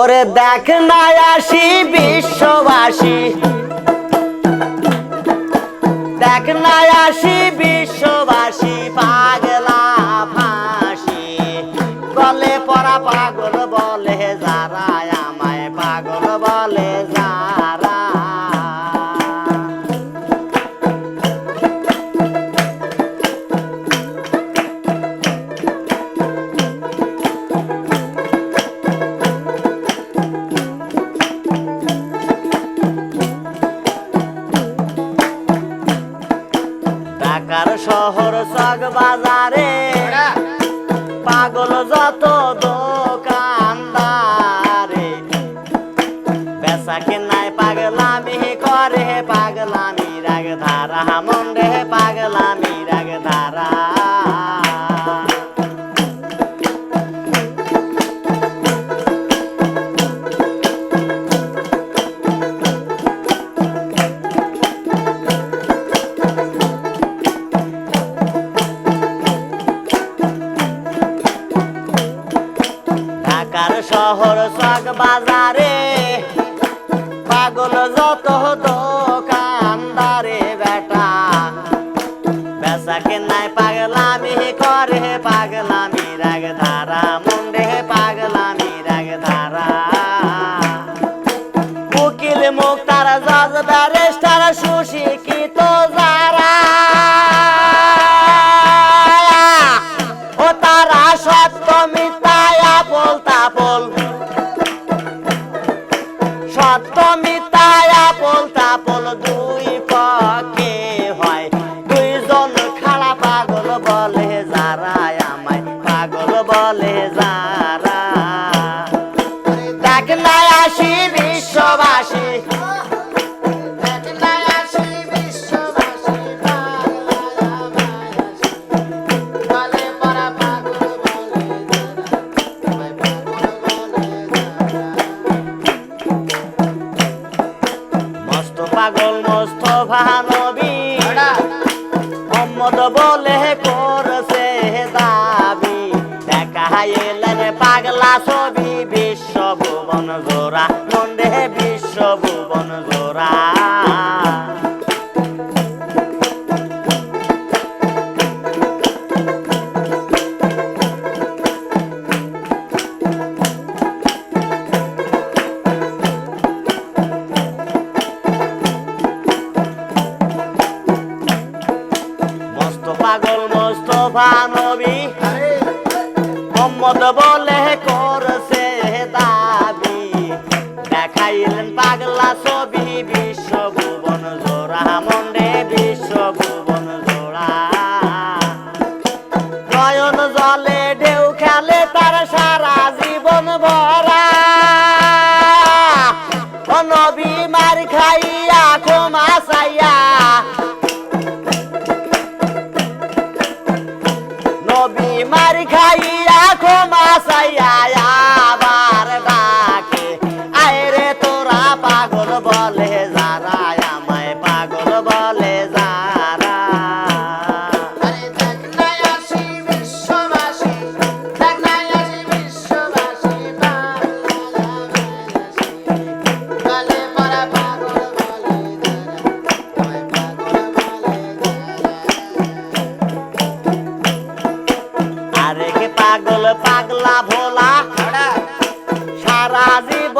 ওরে দেখ না আসি বিশ্ববাসী। দেখ না আসি বিশ্ববাসী পাগলা ফাঁসি। গলে পড়া পাগল চক বাজারে পাগল যত দোকানদারে বাজারে। পাগল যত দোকানদারে বেটা। বেচা কেনায় পাগলামি করে, পাগলামি রাগ ধারা মুন্ডে পাগলামি রাগ ধারা উকিল মুখ তারা জজ ব্যারিস্টার পাগল মস্ত ভানবী। মোহাম্মদ বলে করছে দাবি। দেখা এলেন পাগলা ছবি। বিশ্ব ভুবন জোড়া মন্ডে বিশ্ব ভুবন জোড়া। মোহাম্মদ বলে করছে দাবি। দেখাইলেন পাগলা ছবি বিশ্ব ভুবন জোড়া, মন্ডে বিশ্ব ভুবন জোড়া। নয়ন জলে ঢেউ খেলে তার সারা জীবন ভরা। নবী মার খাইয়া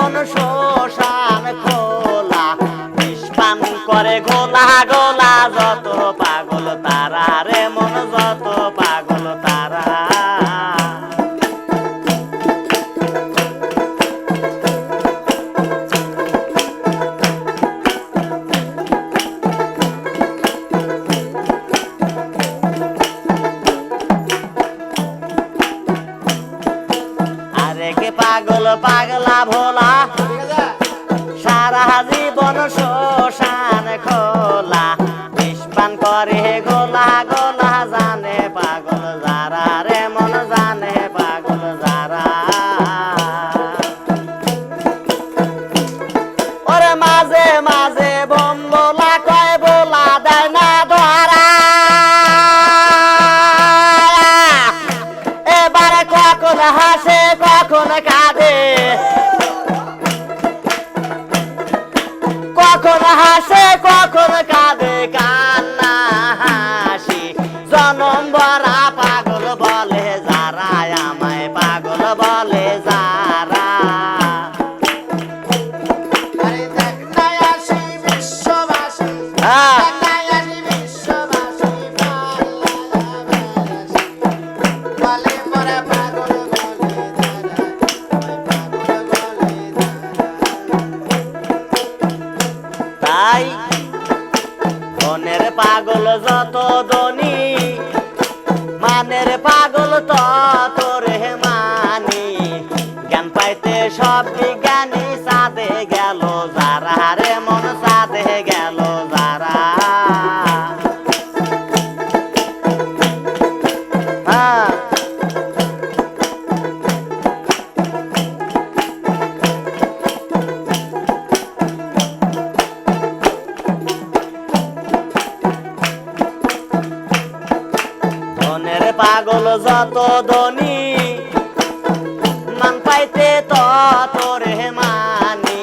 জীবন কে পাগল পাগলা ভোলা। সারা জীবন শ্মশান খোলা। নিষ্পান করে গোলা গোলা জানে পাগল যারা, রে মন জানে পাগল যারা। ওরে মাঝে মাঝে বোম বোলা, কয় বোলা দেয় না ধরা। এবারে কখন হাসে কখন কাঁদে। কখন হাসে কখন কাঁদে কান্না হাসি। জনম বরা যত পাগল যত ধনী, মান পাইতে তত রে মানি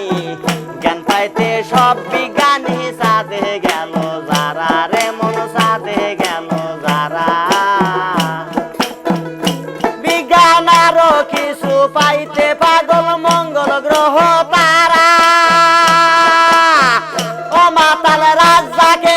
জ্ঞান পাইতে সব বিজ্ঞানী সাধে গেল, যারা রে মন সাধে গেল, যারা। বিজ্ঞান আরও কিছু পাইতে পাগল, মঙ্গল গ্রহ তারা। ও মাতাল রাজাকে